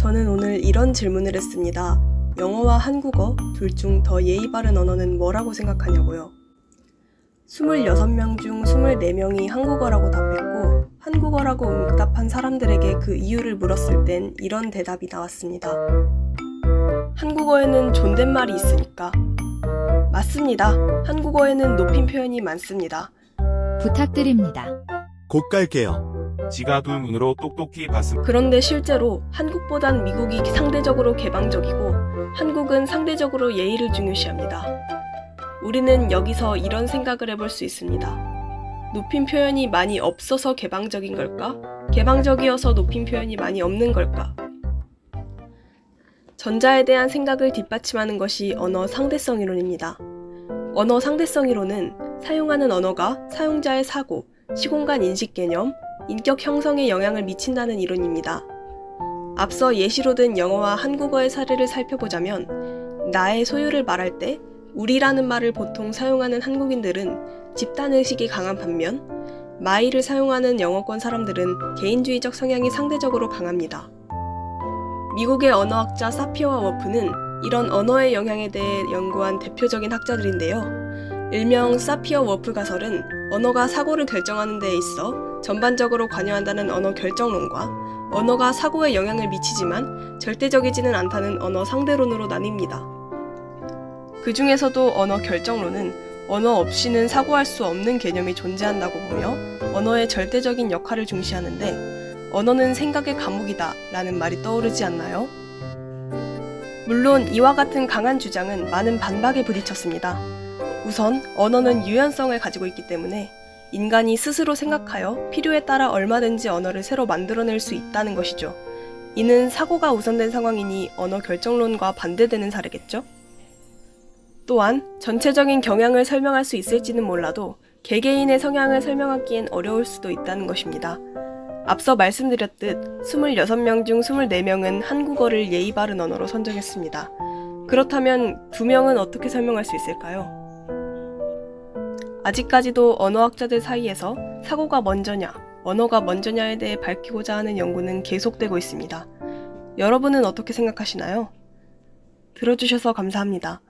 저는 오늘 이런 질문을 했습니다. 영어와 한국어 둘 중 더 예의 바른 언어는 뭐라고 생각하냐고요. 26명 중 24명이 한국어라고 답했고, 한국어라고 응답한 사람들에게 그 이유를 물었을 땐 이런 대답이 나왔습니다. 한국어에는 존댓말이 있으니까. 맞습니다. 한국어에는 높임 표현이 많습니다. 부탁드립니다. 곧 갈게요. 지가 두 눈으로 똑똑히 봤습니다. 그런데 실제로 한국보단 미국이 상대적으로 개방적이고 한국은 상대적으로 예의를 중요시합니다. 우리는 여기서 이런 생각을 해볼 수 있습니다. 높임 표현이 많이 없어서 개방적인 걸까? 개방적이어서 높임 표현이 많이 없는 걸까? 전자에 대한 생각을 뒷받침하는 것이 언어 상대성 이론입니다. 언어 상대성 이론은 사용하는 언어가 사용자의 사고, 시공간 인식 개념, 인격 형성에 영향을 미친다는 이론입니다. 앞서 예시로 든 영어와 한국어의 사례를 살펴보자면 나의 소유를 말할 때 우리라는 말을 보통 사용하는 한국인들은 집단의식이 강한 반면 마이를 사용하는 영어권 사람들은 개인주의적 성향이 상대적으로 강합니다. 미국의 언어학자 사피어와 워프는 이런 언어의 영향에 대해 연구한 대표적인 학자들인데요. 일명 사피어 워프 가설은 언어가 사고를 결정하는 데에 있어 전반적으로 관여한다는 언어 결정론과 언어가 사고에 영향을 미치지만 절대적이지는 않다는 언어 상대론으로 나뉩니다. 그 중에서도 언어 결정론은 언어 없이는 사고할 수 없는 개념이 존재한다고 보며 언어의 절대적인 역할을 중시하는데 언어는 생각의 감옥이다 라는 말이 떠오르지 않나요? 물론 이와 같은 강한 주장은 많은 반박에 부딪혔습니다. 우선 언어는 유연성을 가지고 있기 때문에 인간이 스스로 생각하여 필요에 따라 얼마든지 언어를 새로 만들어낼 수 있다는 것이죠. 이는 사고가 우선된 상황이니 언어 결정론과 반대되는 사례겠죠? 또한 전체적인 경향을 설명할 수 있을지는 몰라도 개개인의 성향을 설명하기엔 어려울 수도 있다는 것입니다. 앞서 말씀드렸듯 26명 중 24명은 한국어를 예의 바른 언어로 선정했습니다. 그렇다면 두 명은 어떻게 설명할 수 있을까요? 아직까지도 언어학자들 사이에서 사고가 먼저냐, 언어가 먼저냐에 대해 밝히고자 하는 연구는 계속되고 있습니다. 여러분은 어떻게 생각하시나요? 들어주셔서 감사합니다.